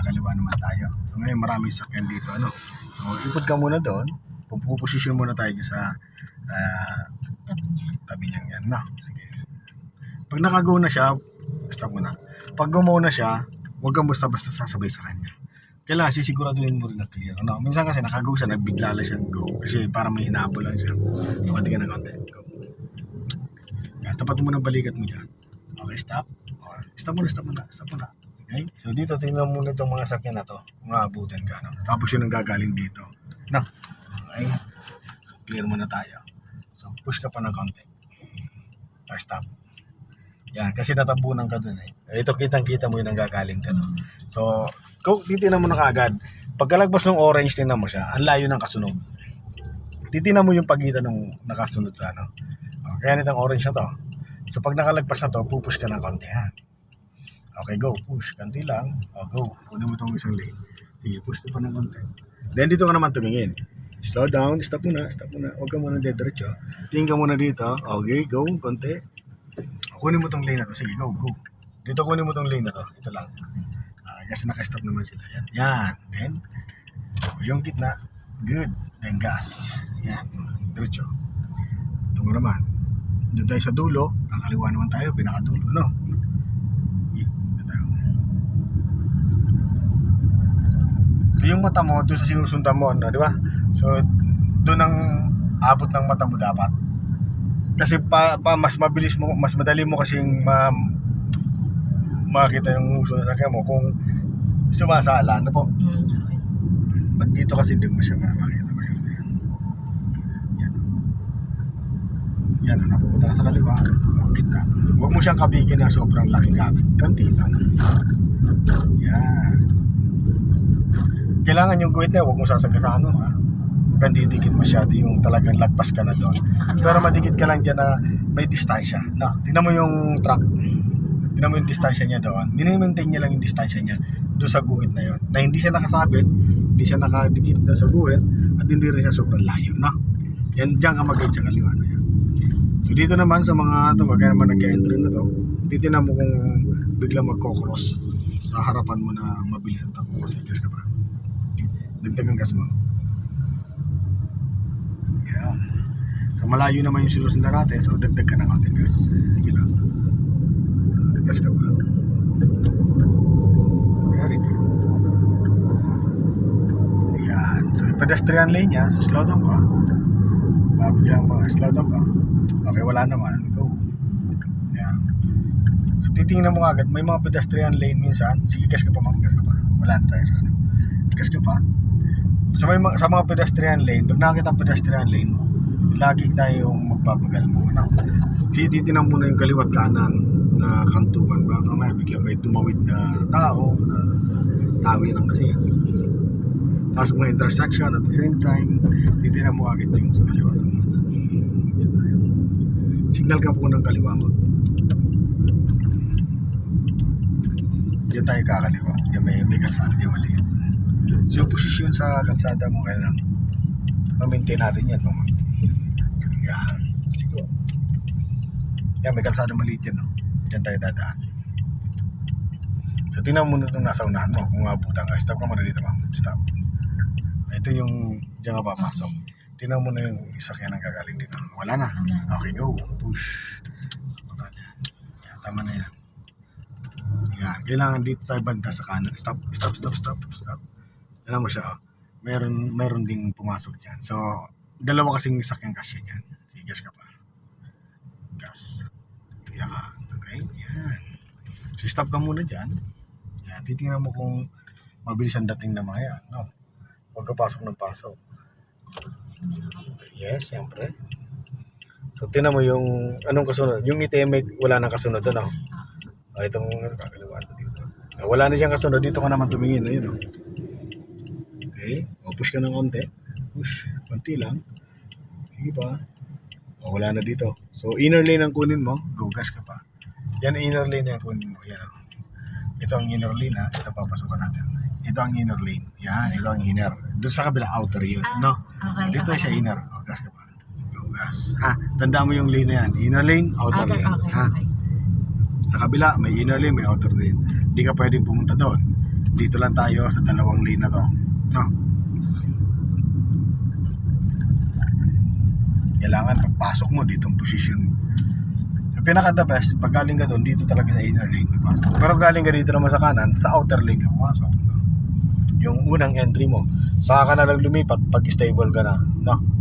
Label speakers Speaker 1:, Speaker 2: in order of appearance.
Speaker 1: kakaliwa naman tayo. So, ngayon maraming sakyan dito. Ano? So, ikot ka muna doon. Pupuposisyon muna tayo sa ah,
Speaker 2: Tabi niya.
Speaker 1: yan. No? Sige. Pag nakago na siya, stop mo na. Pag gumaw na siya, huwag kang basta-basta sasabay sa kanya. Kailangan sisiguraduhin mo rin na clear. No? Minsan kasi nakago siya, nagbigla lang siyang go. Kasi para may hinabol lang siya. Pati ka ng konti. Go. Yan, tapat mo ng balikat mo dyan. Okay, stop. Okay. Stop muna, stop muna, stop muna. Okay? So dito, tingnan muna itong mga sakyan na to. Kung aabutan ka. No? Tapos yun ang gagaling dito. No? Okay? So clear muna tayo. So push ka pa ng konti. Okay, stop. Yan, kasi natabunan ka dun eh. Ito kitang-kita mo yun ang gagaling ka. No? So, kung titinan mo na kaagad, pagkalagpas ng orange, tingnan mo siya, ang layo ng kasunod. Titinan mo yung pagitan ng nakasunod sa ano. O, kaya nitong orange na to. So, pag nakalagpas na to, pupush ka ng konti ha. Okay, go. Push. Kanti lang. O, go. Kunin mo itong isang lane. Sige, push ka pa ng konti. Then, dito ka naman tumingin. Slow down. Stop muna. Stop muna. Huwag ka muna dediretso. Tingin ka muna dito. Okay, go. Konti. O, kunin mo tong lane na to. Sige, go, go. Dito kunin mo tong lane na to. Ito lang. Ah, kasi naka-stop naman sila. Yan. Yan. Then, o, yung gitna. Good. Then, gas. Yan. Diretso. Ito naman. Doon tayo sa dulo. Kakaliwa naman tayo. Pinakadulo, no? Ito tayo. So, yung mata mo, doon sa sinusundan mo, no, di ba? So, doon ang abot ng mata mo dapat. Kasi pa, pa mas mabilis mo, mas madali mo kasing ma, makita yung uso na sakyan mo kung sumasala, ano po? Pag dito kasi hindi mo siya makakita mo yun. Yan. Yan. Yan, napupunta ka sa kaliwa. O, gitna. Huwag mo siyang kabigin na sobrang laking gamit. Kanti lang. Yan. Kailangan yung guhit na, huwag mo sasagasaan mo, ha? Huwag kang didikit masyado yung talagang lagpas ka na doon. Pero madikit ka lang dyan na may distansya. No? Tingnan mo yung truck. Tingnan mo yung distansya niya doon. Minimaintain niya lang yung distansya niya doon sa guhit na yon. Na hindi siya nakasabit, hindi siya nakadikit doon sa guhit, at hindi rin siya sobrang layo. No? Yan, dyan ka mag sa kaliwa na yan. So dito naman sa mga ito, kaya naman nag-entry na to, titignan mo kung bigla magkokross sa harapan mo na mabilis ang takbo mo. Gas ka pa. Dagdagan gas mo. Yeah. So malayo naman yung sinusundan natin, so dagdag ka ng konting gas. Sige lang. Uh, gas ka pa. Very good. Ayan. So pedestrian lane yan, so slow down pa. Babigyan mo, slow down pa. Okay, wala naman. Go. Ayan. So titingnan mo agad, may mga pedestrian lane minsan. Sige, gas ka pa ma'am, gas ka pa. Wala na tayo sa ano. Gas ka pa. Sa, may, sa mga pedestrian lane, pag nakakita ang pedestrian lane, lagi tayong magpapagal muna. Sige, titingnan mo na yung kaliwat kanan na kantuan. Baka may bigla may tumawid na tao na, na tawiran kasi yan. Tapos mga intersection at the same time, titingnan mo agad yung sa kaliwa sa mga. Signal ka po ng kaliwa mo. Diyan tayo kakaliwa. Diyan may, may kalsada, diyan maliit. So yung posisyon sa kalsada mo kailangan ma-maintain natin yan. No? Yan. Sige. Yan, may kalsada maliit yan. No? Diyan tayo dadaan. So tingnan mo na itong nasa unahan mo kung abutan ka. Stop ka muna dito ma'am. Stop. Ito yung diyan ka papasok. Tingnan mo na yung sakyan ang gagaling dito. Wala na. Okay, go. Push. Yan. Yan, tama na yan. Yan. Kailangan dito tayo banda sa kanan. Stop, stop, stop, stop, stop. Alam mo siya, oh. meron, meron ding pumasok dyan. So, dalawa kasing sakyang kasya dyan. Sige, gas ka pa. Gas. Yan. Okay? Yan. So, stop ka muna dyan. Yan. Titingnan mo kung mabilis ang dating na mga yan. No? Huwag ka pasok ng pasok. Yes, siyempre. So, tinan mo yung, anong kasunod? Yung itim, may, wala nang kasunod doon, oh. Oh, itong kakaliwa dito. Ah, wala na siyang kasunod. Dito ka naman tumingin. Ayun, oh. Okay. O, push ka ng konti. Push. Konti lang. Sige pa. O, wala na dito. So, inner lane ang kunin mo. Go, gas ka pa. Yan ang inner lane ang kunin mo. Yan, oh. Ito ang inner lane, ha. Ito papasukan natin. Ito ang inner lane. Yan, ito ang inner. Doon sa kabila, outer yun.
Speaker 2: Ah,
Speaker 1: No?
Speaker 2: Okay.
Speaker 1: Dito
Speaker 2: okay.
Speaker 1: sa inner. O, gas ka pa. Go, gas. Ha, tanda mo yung lane na yan. Inner lane, outer,
Speaker 2: Outer,
Speaker 1: lane.
Speaker 2: okay,
Speaker 1: ha?
Speaker 2: okay.
Speaker 1: Sa kabila, may inner lane, may outer lane. Hindi ka pwedeng pumunta doon. Dito lang tayo sa dalawang lane na to. No? Kailangan pagpasok mo dito ang position mo. Sa pinaka the best, pag galing ka doon, dito talaga sa inner lane pasok. Pero galing ka dito naman sa kanan, sa outer lane ka pumasok. No? Yung unang entry mo. Saka ka na lang lumipat pag stable ka na. No?